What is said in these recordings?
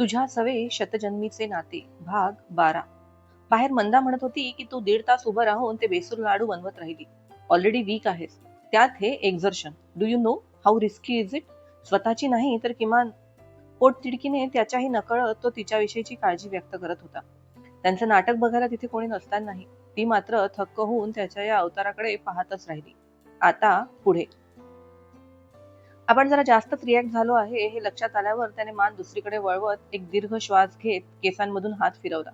तुझ्या सवे शतजन्मीचे नाते भाग बारा. बाहेर मंदा म्हणत होती की तू दीड तास उभं राहून ते बेसूर लाडू बनवत राहिली. ऑलरेडी वीक आहेस. त्यात हे excursion do you know how risky is it स्वतःची नाही तर किमान पोट तिडकीने त्याच्याही नकळत तो तिच्याविषयीची काळजी व्यक्त करत होता. त्यांचं नाटक बघायला तिथे कोणी नसतानाही. ती मात्र थक्क होऊन त्याच्या या अवताराकडे पाहतच राहिली. आता पुढे. आपण जरा जास्तच रिॲक्ट झालो आहे हे लक्षात आल्यावर त्याने मान दुसरीकडे वळवत एक दीर्घ श्वास घेत केसांमधून हात फिरवला.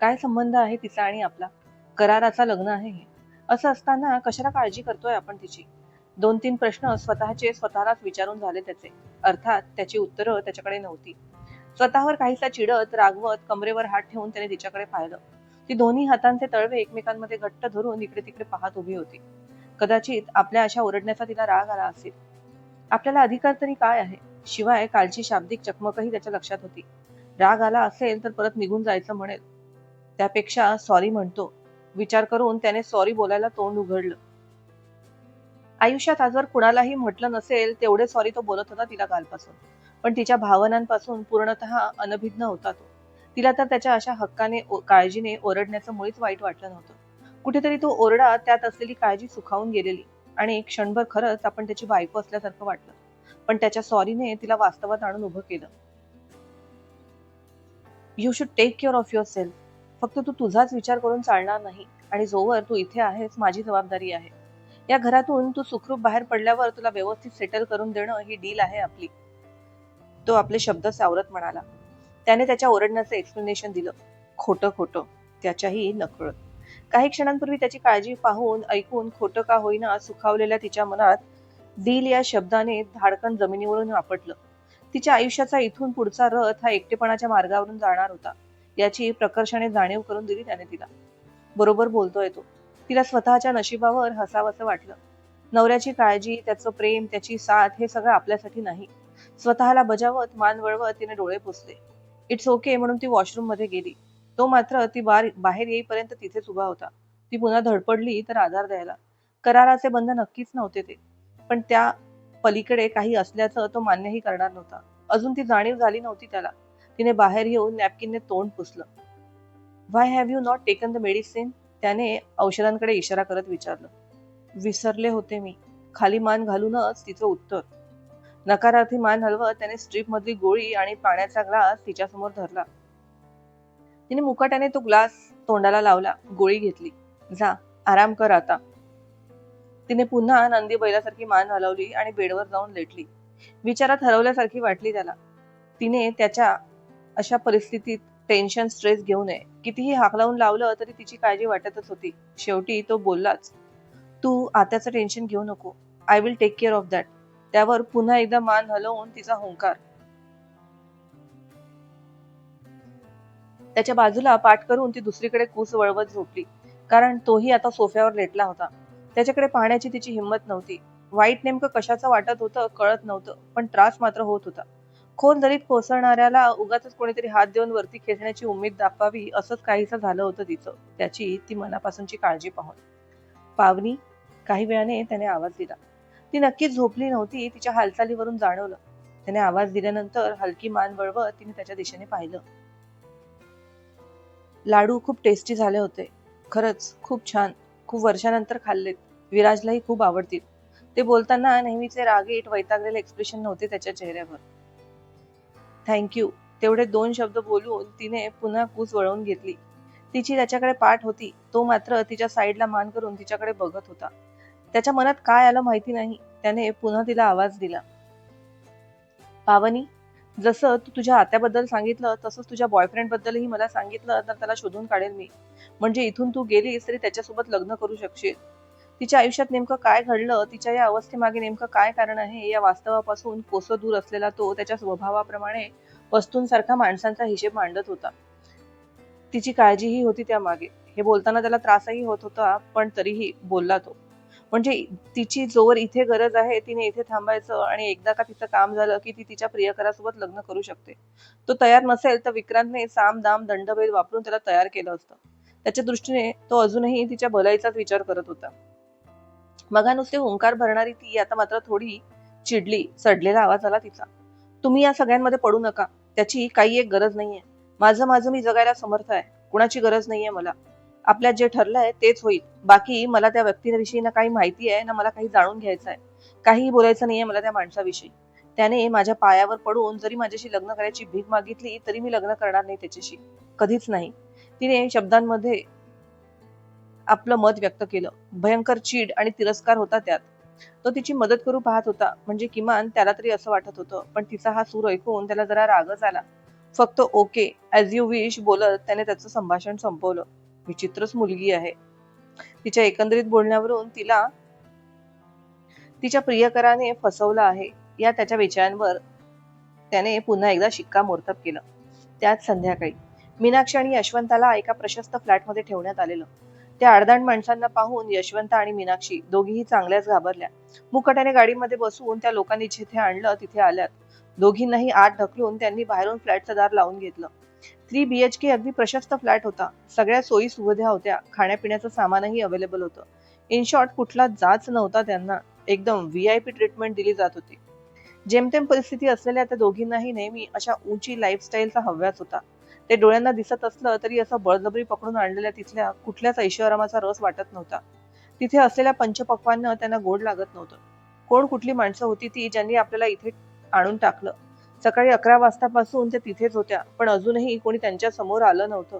काय संबंध आहे तिचा आणि आपला? कराराचा लग्न आहे हे. असं असताना कशाला काळजी करतोय आपण तिची? दोन तीन प्रश्न स्वतःचे स्वतःलाच विचारून झाले त्याचे. अर्थात त्याची उत्तरं त्याच्याकडे नव्हती. स्वतःवर काहीसा चिडत रागवत कमरेवर हात ठेवून त्याने तिच्याकडे पाहिलं. ती दोन्ही हातांचे तळवे एकमेकांमध्ये घट्ट धरून इकडे तिकडे पाहत उभी होती. कदाचित आपल्या अशा ओरडण्याचा तिला राग आला असेल. आपल्याला अधिकार तरी काय आहे? शिवाय कालची शाब्दिक चकमकही त्याच्या लक्षात होती. राग आला असेल तर परत निघून जायचं म्हणेल. त्यापेक्षा सॉरी म्हणतो. विचार करून त्याने सॉरी बोलायला तोंड उघडलं. आयुष्यात आजवर कुणालाही म्हटलं नसेल तेवढे सॉरी तो बोलत होता तिला कालपासून. पण तिच्या भावनांपासून पूर्णतः अनभिज्ञ होता तो. तिला तर त्याच्या अशा हक्काने काळजीने ओरडण्याचं मुळीच वाईट वाटलं नव्हतं. कुठेतरी तो ओरडा त्यात असलेली काळजी सुखावून गेलेली. आणि एक क्षणभर खरंच आपण त्याची बायको असल्यासारखं वाटलं. पण त्याच्या सॉरीने तिला वास्तवात आणून उभं केलं. You should take care of yourself फक्त तू तुझाच विचार करून चालणार नाही आणि जोवर तू इथे आहेस माझी जबाबदारी आहे. या घरातून तू सुखरूप बाहेर पडल्यावर तुला व्यवस्थित सेटल करून देणं ही डील आहे आपली. तो आपले शब्द सावरत म्हणाला. त्याने त्याच्या ओरडण्याचं एक्सप्लेनेशन दिलं. खोटं खोटं. त्याच्याही नकळत. काही क्षणांपूर्वी त्याची काळजी पाहून ऐकून खोटं का होईना सुखावलेल्या तिच्या मनात दिल या शब्दाने धाडकन जमिनीवरून आपटलं. तिच्या आयुष्याचा इथून पुढचा रथ हा एकटेपणाच्या मार्गावरून जाणार होता. याची प्रकर्षाने जाणीव करून दिली त्याने तिला. बरोबर बोलतोय तो. तिला स्वतःच्या नशिबावर हसावंसं वाटलं. नवऱ्याची काळजी त्याचं प्रेम त्याची साथ हे सगळं आपल्यासाठी नाही. स्वतःला बजावत मान वळवत तिने डोळे पुसले. इट्स ओके म्हणून ती वॉशरूममध्ये गेली. तो मात्र ती बार बाहेर येईपर्यंत तिथेच उभा होता. ती पुन्हा धडपडली तर आधार द्यायला. कराराचे बंध नक्कीच नव्हते ते. पण त्या पलीकडे काही असल्याचं तो मान्यही करणार नव्हता. अजून ती जाणीव झाली नव्हती त्याला. तिने बाहेर येऊन नॅपकिनने तोंड पुसलं. Why have you not taken the medicine त्याने औषधांकडे इशारा करत विचारलं. विसरले होते मी. खाली मान घालूनच तिचं उत्तर. नकारार्थी मान हलवत त्याने स्ट्रीप मधली गोळी आणि पाण्याचा ग्लास तिच्यासमोर धरला. तिने मुकाट्याने तो ग्लास तोंडाला लावला गोळी घेतली. जा आराम कर आता. तिने पुन्हा नंदी बैलासारखी मान हलवली आणि बेडवर जाऊन लेटली. विचारात हरवल्यासारखी वाटली त्याला. तिने त्याच्या अशा परिस्थितीत टेन्शन स्ट्रेस घेऊ नये. कितीही हाक लावून लावलं तरी तिची काळजी वाटतच होती. शेवटी तो बोललाच तू आत्याचं टेन्शन घेऊ नको. I will take care of that त्यावर पुन्हा एकदा मान हलवून तिचा हुंकार. त्याच्या बाजूला पाठ करून ती दुसरीकडे कूस वळवत झोपली. कारण तोही आता सोफ्यावर लेटला होता. त्याच्याकडे पाहण्याची तिची हिंमत नव्हती. वाईट नेमकं कशाचं वाटत होतं कळत नव्हतं पण त्रास मात्र होत होता. खोल दरीत कोसळणाऱ्याला उगाच कोणीतरी हात देऊन वरती खेचण्याची उमेद दाखवावी असंच काहीसं झालं होतं तिचं. त्याची ती मनापासूनची काळजी पाहून. पावनी काही वेळाने त्याने आवाज दिला. ती नक्कीच झोपली नव्हती तिच्या हालचालीवरून जाणवलं. त्याने आवाज दिल्यानंतर हलकी मान वळवत तिने त्याच्या दिशेने पाहिलं. लाडू खूप टेस्टी झाले होते. खरंच खूप छान. खूप वर्षानंतर खाल्लेत. विराजलाही खूप आवडतील. ते बोलताना नेहमीचे रागीट वैतागलेले एक्सप्रेशन नव्हते त्याच्या चेहऱ्यावर. थँक्यू तेवढे दोन शब्द बोलून तिने पुन्हा कूस वळवून घेतली. तिची त्याच्याकडे पाठ होती. तो मात्र तिच्या साईडला मान करून तिच्याकडे बघत होता. त्याच्या मनात काय आलं माहिती नाही. त्याने पुन्हा तिला आवाज दिला. पावनी जसं तू तुझ्या आत्याबद्दल सांगितलं तसंच तुझ्या बॉयफ्रेंड बद्दलही मला सांगितलं तर त्याला शोधून काढेल मी. म्हणजे इथून तू गेलीस तरी त्याच्यासोबत लग्न करू शकशील. तिच्या आयुष्यात नेमकं काय घडलं तिच्या या अवस्थेमागे नेमकं काय कारण आहे या वास्तवापासून कोसं दूर असलेला तो त्याच्या स्वभावाप्रमाणे वस्तूंसारखा माणसांचा हिशेब मांडत होता. तिची काळजीही होती त्यामागे. हे बोलताना त्याला त्रासही होत होता पण तरीही बोलला तो. म्हणजे तिची जोवर इथे गरज आहे तिने इथे थांबायचं आणि एकदा का तिचं काम झालं की ती तिच्या प्रियकरासोबत लग्न करू शकते. तो तयार नसेल तर विक्रांतने साम दाम दंडभेद वापरून त्याला तयार केलं असतं. त्याच्या दृष्टीने तो अजूनही तिच्या भलाईचाच विचार करत होता. मगा नुसते हुंकार भरणारी ती आता मात्र थोडी चिडली चढलेला आवाज आला तिचा. तुम्ही या सगळ्यांमध्ये पडू नका. त्याची काही एक गरज नाहीये. माझं माझं मी जगायला समर्थ आहे. कुणाची गरज नाहीये मला. आपल्यात जे ठरलंय तेच होईल. बाकी मला त्या व्यक्तीविषयी ना काही माहिती आहे ना मला काही जाणून घ्यायचं आहे काहीही बोलायचं नाहीये मला त्या माणसाविषयी. त्याने माझ्या पायावर पडून जरी माझ्याशी लग्न करायची भीक मागितली तरी मी लग्न करणार नाही त्याच्याशी. कधीच नाही. तिने शब्दांमध्ये आपलं मत व्यक्त केलं. भयंकर चीड आणि तिरस्कार होता त्यात. तो तिची मदत करू पाहत होता. म्हणजे किमान त्याला तरी असं वाटत होतं. पण तिचा हा सूर ऐकून त्याला जरा रागच आला. फक्त ओके ॲज यू विश बोलत त्याने त्याचं संभाषण संपवलं. विचित्रच मुलगी आहे. तिच्या एकंदरीत बोलण्यावरून तिला तिच्या प्रियकराने फसवलं आहे. या त्याच्या विचारांवर त्याने पुन्हा एकदा शिक्कामोर्तब केलं. त्याच संध्याकाळी मीनाक्षी आणि यशवंताला एका प्रशस्त फ्लॅटमध्ये ठेवण्यात आलेलं. त्या आडदांड माणसांना पाहून यशवंत आणि मीनाक्षी दोघीही चांगल्याच घाबरल्या. मुकट्याने गाडीमध्ये बसवून त्या लोकांनी जिथे आणलं तिथे आल्यात. दोघींनाही आत ढकलून त्यांनी बाहेरून फ्लॅटचं दार लावून घेतलं. थ्री बी एच के अगदी प्रशस्त फ्लॅट होता. सगळ्या सोयी सुविधा होत्या. खाण्यापिण्याचं सामानही अवेलेबल होतं. इन शॉर्ट कुठला जाच नव्हता त्यांना. एकदम व्ही आय पी ट्रीटमेंट दिली जात होती. जेमतेम परिस्थिती असलेल्या त्या दोघींनाही नेहमी अशा उंची लाईफस्टाईलचा हव्यास होता. ते डोळ्यांना दिसत असलं तरी असं बळजबरी पकडून आणलेल्या तिथल्या कुठल्याच ऐश्वरामाचा रस वाटत नव्हता. तिथे असलेल्या पंचपक्वांना त्यांना गोड लागत नव्हतं. कोण कुठली माणसं होती ती ज्यांनी आपल्याला इथे आणून टाकलं? सकाळी अकरा वाजतापासून ते तिथेच होत्या पण अजूनही कोणी त्यांच्यासमोर आलं नव्हतं.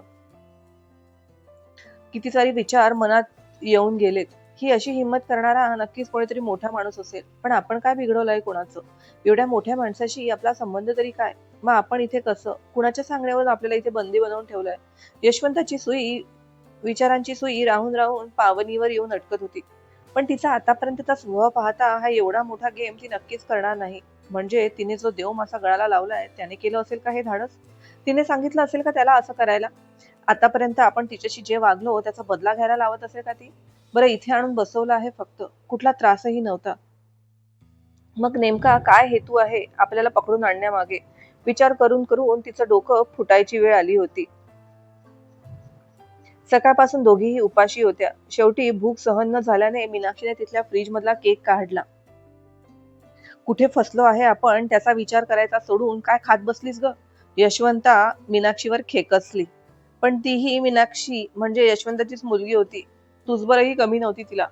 किती सारी विचार मनात येऊन गेलेत. ही अशी हिंमत करणारा नक्कीच कोणीतरी मोठा माणूस असेल. पण आपण काय बिघडवलंय कोणाचं? एवढ्या मोठ्या माणसाशी आपला संबंध तरी काय? मग आपण इथे कसं? कुणाच्या सांगण्यावर आपल्याला इथे बंदी बनवून ठेवलंय? यशवंताची सुई विचारांची सुई राहून राहून पावनीवर येऊन अटकत होती. पण तिचा आतापर्यंतचा स्वभाव पाहता हा एवढा मोठा गेम ती नक्कीच करणार नाही. म्हणजे तिने जो देव मासा गळाला लावलाय त्याने केलं असेल का हे धाडस? तिने सांगितलं असेल का त्याला असं करायला? आतापर्यंत आपण तिच्याशी जे वागलो त्याचा बदला घ्यायला लावत असेल का ती? बरं इथे आणून बसवलं आहे फक्त. कुठला त्रासही नव्हता. मग नेमका काय हेतू आहे? आपल्याला पकडून आणण्यामागे. विचार करून करून तिचं डोकं फुटायची वेळ आली होती. सकाळपासून दोघीही उपाशी होत्या. शेवटी भूक सहन न झाल्याने मीनाक्षीने तिथल्या फ्रीज मधला केक काढला. कुठे फसलो आहे आपण त्याचा विचार करायचा सोडून काय खात बसलीस ग? यशवंता मीनाक्षीवर खेकसली. पण तीही मीनाक्षी म्हणजे यशवंताचीच मुलगी होती. तुझबरही कमी नव्हती तिला.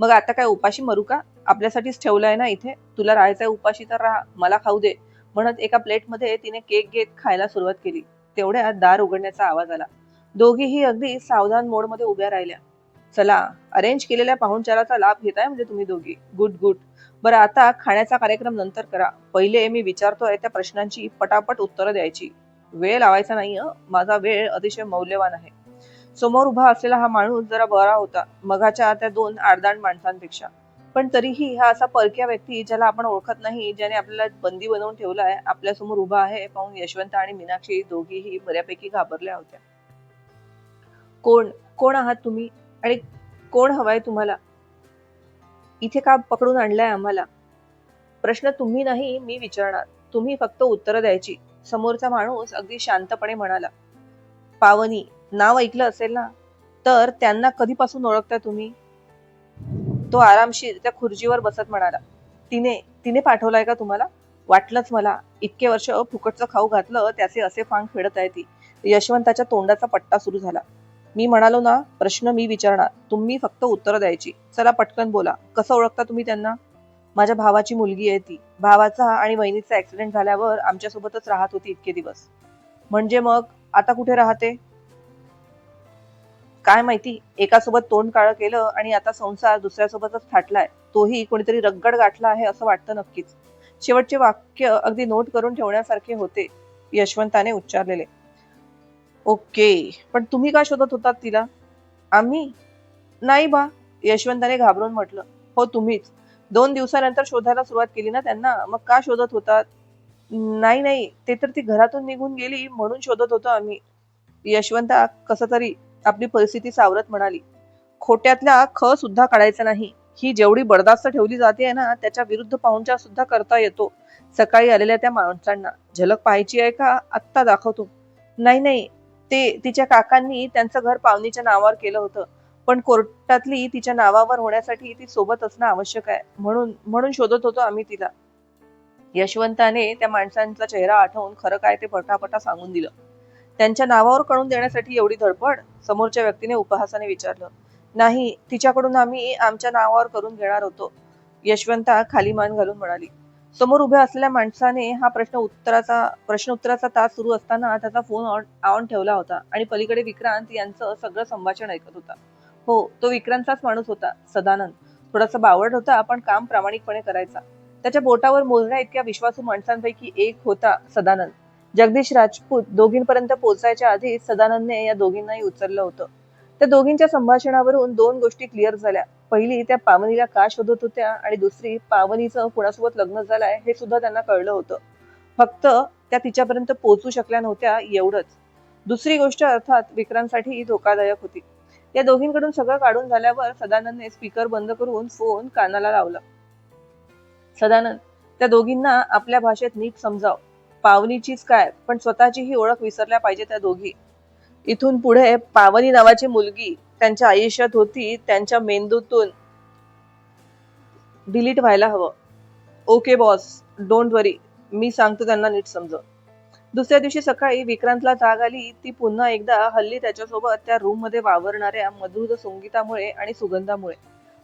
मग आता काय उपाशी मरू का? आपल्यासाठीच ठेवलंय ना इथे? तुला राहायचंय उपाशी तर राहा. मला खाऊ दे. म्हणत एका प्लेटमध्ये तिने केक घेत खायला सुरुवात केली. तेवढ्यात दार उघडण्याचा आवाज आला. दोघीही अगदी सावधान मोडमध्ये उभ्या राहिल्या. चला अरेंज केलेल्या पाहुणचाराचा लाभ घेताय म्हणजे तुम्ही दोघी. Good good. बरं आता खाण्याचा कार्यक्रम नंतर करा. पहिले मी विचारतोय त्या प्रश्नांची पटापट उत्तरं द्यायची. वेळ लावायचा नाही माझा वेळ अतिशय मौल्यवान आहे. समोर उभा असलेला हा माणूस जरा बरा होता मगाच्या त्या दोन आडदांड माणसांपेक्षा. पण तरीही हा असा परक्या व्यक्ती ज्याला आपण ओळखत नाही ज्याने आपल्याला बंदी बनवून ठेवलाय आपल्यासमोर उभा आहे पाहून यशवंत आणि मीनाक्षी दोघीही बऱ्यापैकी घाबरल्या होत्या. कोण? कोण आहात तुम्ही? आणि कोण हवाय तुम्हाला? इथे का पकडून आणलाय आम्हाला? प्रश्न तुम्ही नाही मी विचारणार. तुम्ही फक्त उत्तरं द्यायची. समोरचा माणूस अगदी शांतपणे म्हणाला पावनी नाव ऐकलं असेल ना? तर त्यांना कधीपासून ओळखता तुम्ही? तो आरामशीर त्या खुर्चीवर बसत म्हणाला तिने तिने पाठवलाय का तुम्हाला? वाटलंच मला. इतके वर्ष फुकटचं खाऊ घातलं त्याचे असे फांग फेडत आहे ती. यशवंताच्या तोंडाचा पट्टा सुरू झाला. मी म्हणालो ना प्रश्न मी विचारणार. तुम्ही फक्त उत्तर द्यायची. चला पटकन बोला. कसं ओळखता तुम्ही त्यांना? माझ्या भावाची मुलगी आहे ती. भावाचा आणि वहिनीचा ऍक्सिडेंट झाल्यावर आमच्यासोबतच राहत होती इतके दिवस. म्हणजे मग आता कुठे राहते? काय माहिती? एकासोबत तोंड काळं केलं आणि आता संसार दुसऱ्यासोबतच थाटलाय. तोही कोणीतरी रगड गाठला आहे असं वाटतं नक्कीच. शेवटचे वाक्य अगदी नोट करून ठेवण्यासारखे होते यशवंताने उच्चारलेले. ओके. पण तुम्ही का शोधत होतात तिला? आम्ही? नाही बा यशवंताने घाबरून म्हटलं. हो तुम्हीच. दोन दिवसानंतर शोधायला सुरुवात केली ना त्यांना? मग का शोधत होतात? नाही नाही. ते तर ती घरातून निघून गेली म्हणून शोधत होतो आम्ही. यशवंता कस तरी आपली परिस्थिती सावरत म्हणाली. खोट्यातला ख सुद्धा काढायचा नाही. ही जेवढी बर्दास्त ठेवली जाते ना त्याच्या विरुद्ध पाहुणचार सुद्धा करता येतो. सकाळी आलेल्या त्या माणसांना. झलक पाहायची आहे का? आत्ता दाखवतो. नाही नाही. ते तिच्या काकांनी त्यांचं घर पावनीच्या नावावर केलं होतं. पण कोर्टातली तिच्या नावावर होण्यासाठी ती सोबत असणं आवश्यक आहे. म्हणून म्हणून शोधत होतो आम्ही तिला. यशवंताने त्या माणसांचा चेहरा आठवून खरं काय ते पटापटा सांगून दिलं. त्यांच्या नावावर कळून देण्यासाठी एवढी धडपड? समोरच्या व्यक्तीने उपहासाने विचारलं. नाही तिच्याकडून आम्ही आमच्या नावावर करून घेणार होतो. यशवंता खाली मान घालून म्हणाली. समोर उभ्या असलेल्या माणसाने हा प्रश्न उत्तराचा प्रश्न उत्तराचा तास सुरू असताना त्याचा फोन ऑन ठेवला होता. आणि पलीकडे विक्रांत यांचं सगळं संभाषण ऐकत होता. हो तो विक्रांतचाच माणूस होता सदानंद. थोडासा बावड होता पण काम प्रामाणिकपणे करायचा. त्याच्या बोटावर मोजण्या इतक्या विश्वासू माणसांपैकी एक होता सदानंद. जगदीश राजपूत दोघींपर्यंत पोहोचायच्या आधी सदानंदने या दोघींनाही उचललं होतं. त्या दोघींच्या संभाषणावरून दोन गोष्टी क्लिअर झाल्या. पहिली त्या पावनीला का शोधत होत्या? आणि दुसरी पावनीचं कुणासोबत लग्न झालंय? हे सुद्धा त्यांना कळलं होतं. फक्त त्या तिच्यापर्यंत पोहोचू शकल्या नव्हत्या एवढंच. दुसरी गोष्ट अर्थात विक्रांतसाठी धोकादायक होती. या दोघींकडून सगळं काढून झाल्यावर सदानंदने स्पीकर बंद करून फोन कानाला लावला. सदानंद त्या दोघींना आपल्या भाषेत नीट समजाव. पावनीचीच काय पण स्वतःची ही ओळख विसरल्या पाहिजे त्या दोघी. इथून पुढे पावनी नावाची मुलगी त्यांच्या आयुष्यात होती त्यांच्या मेंदूतून डिलीट व्हायला हवं. ओके बॉस डोंट वरी मी सांगतो त्यांना नीट समज दुसऱ्या दिवशी सकाळी विक्रांतला जाग आली ती पुन्हा एकदा हल्ली त्याच्यासोबत त्या रूममध्ये वावरणाऱ्या मधुर संगीतामुळे आणि सुगंधामुळे.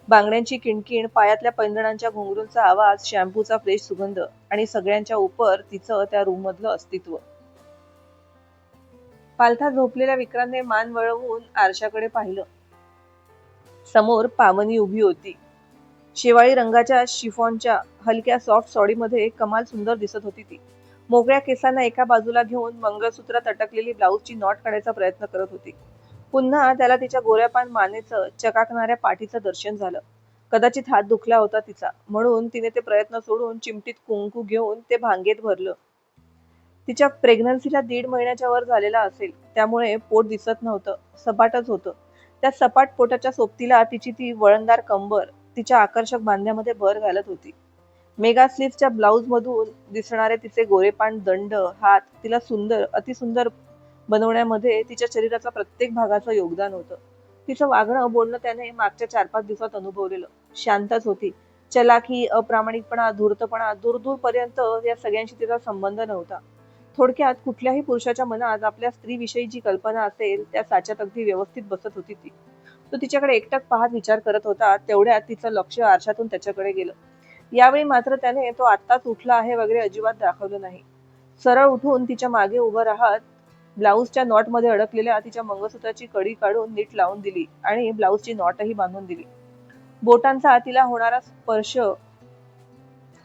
बांगड्यांची किणकिण पायातल्या पैंजणांच्या घुंगरूंचा आवाज शॅम्पूचा फ्रेश सुगंध आणि सगळ्यांच्या उपर तिचं त्या रूम मधलं अस्तित्व. पालथा झोपलेल्या विक्रांतने मान वळवून आरशाकडे पाहिलं. समोर पावनी उभी होती. शेवाळी रंगाच्या शिफॉनच्या हलक्या सॉफ्ट सॉडीमध्ये कमाल सुंदर दिसत होती ती. मोकळ्या केसांना एका बाजूला घेऊन मंगळसूत्रात अटकलेली ब्लाऊजची नॉट काढायचा प्रयत्न करत होती. पुन्हा त्याला तिच्या गोऱ्यापान मानेचं चकाकणाऱ्या पाठीचं दर्शन झालं. कदाचित हात दुखला होता तिचा. म्हणून तिने ते प्रयत्न सोडून चिमटीत कुंकू घेऊन ते भांगेत भरलं. तिच्या प्रेग्नन्सीला दीड महिन्याच्या वर झालेला असेल त्यामुळे पोट दिसत नव्हतं सपाटच होतं. त्या सपाट पोटाच्या सोबतीला तिची ती वळणदार कंबर तिच्या आकर्षक बांध्यामध्ये भर घालत होती. मेगा स्लीव्हच्या ब्लाऊज मधून दिसणारे तिचे गोरेपान दंड हात तिला सुंदर अतिसुंदर बनवण्यामध्ये तिच्या शरीराचा प्रत्येक भागाचं योगदान होतं. तिचं वागणं बोलणं त्याने मागच्या चार पाच दिवसात अनुभवलेलं. शांतच होती. चलाखी अप्रामाणिकपणा धूर्तपणा दूर दूरपर्यंत या सगळ्यांशी तिचा संबंध नव्हता. थोडक्यात कुठल्याही पुरुषाच्या मनात आपल्या स्त्रीविषयी जी कल्पना असेल त्या साच्यात अगदी व्यवस्थित बसत होती ती. तो तिच्याकडे एकटक पाहत विचार करत होता तेवढ्यात तिचं लक्ष आरशातून त्याच्याकडे गेलं. यावेळी मात्र त्याने तो आत्ताच उठला आहे वगैरे अजिबात दाखवलं नाही. सरळ उठून तिच्यामागे उभं राहत ब्लाऊजच्या नॉटमध्ये अडकलेल्या तिच्या मंगळसूत्राची कडी काढून नीट लावून दिली आणि ब्लाऊजची नॉटही बांधून दिली. बोटांचा तिला होणारा स्पर्श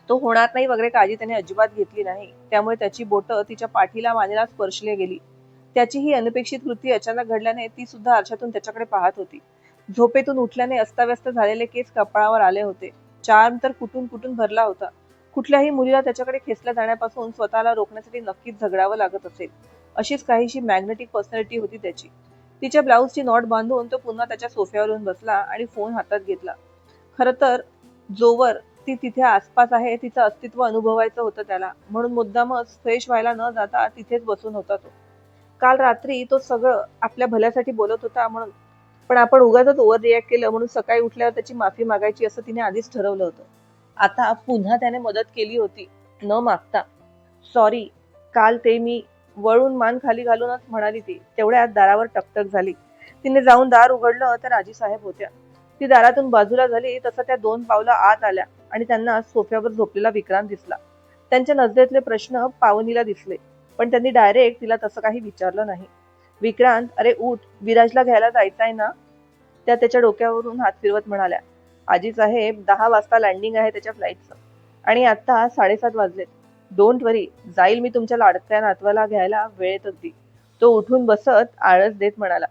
तो होणार नाही वगैरे काळजी त्याने अजिबात घेतली नाही. त्यामुळे त्याची बोट तिच्या पाठीला मानेला स्पर्शले गेली. त्याची ही अनपेक्षित कृती अचानक घडल्याने ती सुद्धा आरशातून त्याच्याकडे पाहत होती. झोपेतून उठल्याने अस्ताव्यस्त झालेले केस कपाळावर आले होते. चार्म तर कुठून कुठून भरला होता. कुठल्याही मुलीला त्याच्याकडे खेचल्या जाण्यापासून स्वतःला रोखण्यासाठी नक्कीच झगडावं लागत असेल. अशीच काहीशी मॅग्नेटिक पर्सनॅलिटी होती त्याची. तिच्या ब्लाऊजची नॉट बांधून तो पुन्हा त्याच्या सोफ्यावरून बसला आणि फोन हातात घेतला. खर तर जोवर ती तिथे आसपास आहे तिचं अस्तित्व अनुभवायचं होतं त्याला. म्हणून मुद्दामच फ्रेश व्हायला न जाता तिथेच बसून होता तो. काल रात्री तो सगळं आपल्या भल्यासाठी बोलत होता म्हणून पण आपण उगाच ओव्हर रिॲक्ट केलं म्हणून सकाळी उठल्यावर त्याची माफी मागायची असं तिने आधीच ठरवलं होतं. आता पुन्हा त्याने मदत केली होती न मागता. सॉरी काल ते मी वळून मान खाली घालूनच म्हणाली ती. तेवढ्यात दारावर टकटक झाली. तिने जाऊन दार उघडलं तर आजी साहेब होत्या. ती दारातून बाजूला झाली तसं त्या दोन पावलं आत आल्या. आणि त्यांना सोफ्यावर झोपलेला विक्रांत दिसला. त्यांच्या नजरेतले प्रश्न पावनीला दिसले पण त्यांनी डायरेक्ट तिला तसं काही विचारलं नाही. विक्रांत अरे उठ विराजला घ्यायला जायचंय ना? त्या त्याच्या डोक्यावरून हात फिरवत म्हणाल्या आजी साहेब दहा वाजता लँडिंग आहे त्याच्या फ्लाईटचं आणि आता साडेसात वाजलेत. डोंट वरी जाईल मी तुमच्या लाडक्या नातवाला घ्यायला वेळेतच अगदी. तो उठून बसत आळस देत म्हणाला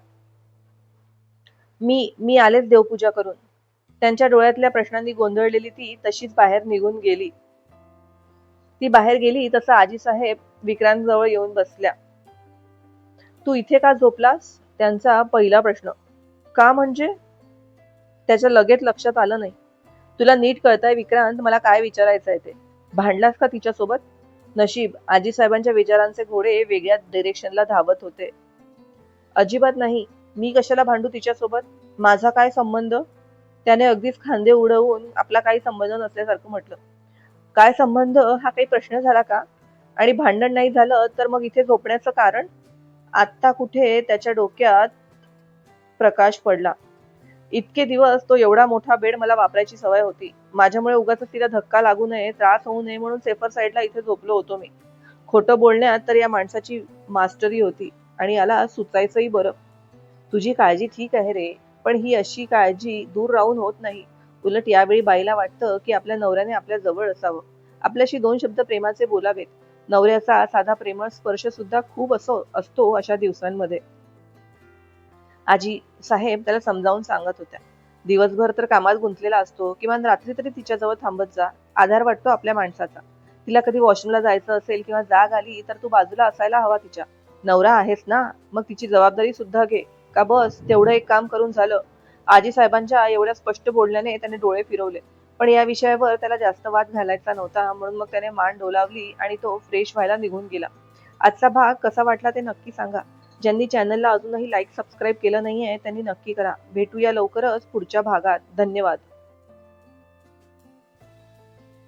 मी मी आलेच देवपूजा करून. त्यांच्या डोळ्यातल्या प्रश्नांनी गोंधळलेली ती तशीच बाहेर निघून गेली. ती बाहेर गेली तसं आजी साहेब विक्रांत जवळ येऊन बसल्या. तू इथे का झोपलास? त्यांचा पहिला प्रश्न. का म्हणजे? त्याच्या लगेच लक्षात आलं नाही. तुला नीट कळतंय विक्रांत मला काय विचारायचं आहे ते? भांडलास का तिच्यासोबत? नशीब आजी साहेबांच्या विचारांचे घोडे वेगळ्या डिरेक्शनला धावत होते. अजिबात नाही. मी कशाला भांडू तिच्यासोबत? माझा काय संबंध? त्याने अगदीच खांदे उडवून आपला काही संबंध नसल्यासारखं म्हटलं. काय संबंध? हा काही प्रश्न झाला का? आणि भांडण नाही झालं तर मग इथे झोपण्याचं कारण? आत्ता कुठे त्याच्या डोक्यात प्रकाश पडला. इतके दिवस तो एवढा मोठा बेड मला वापरायची सवय होती. माझ्यामुळे उगाच तिला धक्का लागू नये त्रास होऊ नये म्हणून सेफर साईडला इथे झोपलो होतो मी. खोटं बोलण्यात तर या माणसाची मास्टरी होती आणि याला सुचायचंही बरं. तुझी काळजी ठीक आहे रे. पण ही अशी काळजी दूर राहून होत नाही. उलट यावेळी बाईला वाटतं की आपल्या नवऱ्याने आपल्या जवळ असावं. आपल्याशी दोन शब्द प्रेमाचे बोलावेत. नवऱ्याचा साधा प्रेमळ स्पर्श सुद्धा खूप असो असतो अशा दिवसांमध्ये. आजी साहेब त्याला समजावून सांगत होत्या. दिवसभर तर कामात गुंतलेला असतो किमान रात्री तरी तिच्याजवळ थांबत जा. आधार वाटतो आपल्या माणसाचा. तिला कधी वॉशरूमला जायचं असेल किंवा जाग आली तर तू बाजूला असायला हवा तिच्या. नवरा आहेस ना? मग तिची जबाबदारी सुद्धा घे. का बस? तेवढं एक काम करून झालं. आजी साहेबांच्या एवढ्या स्पष्ट बोलण्याने त्याने डोळे फिरवले. पण या विषयावर त्याला जास्त वाद घालायचा नव्हता. म्हणून मग त्याने मान डोलावली आणि तो फ्रेश व्हायला निघून गेला. आजचा भाग कसा वाटला ते नक्की सांगा. ज्यांनी चॅनलला अजूनही लाईक सबस्क्राईब केलं नाहीये त्यांनी नक्की करा. भेटूया लवकरच पुढच्या भागात. धन्यवाद.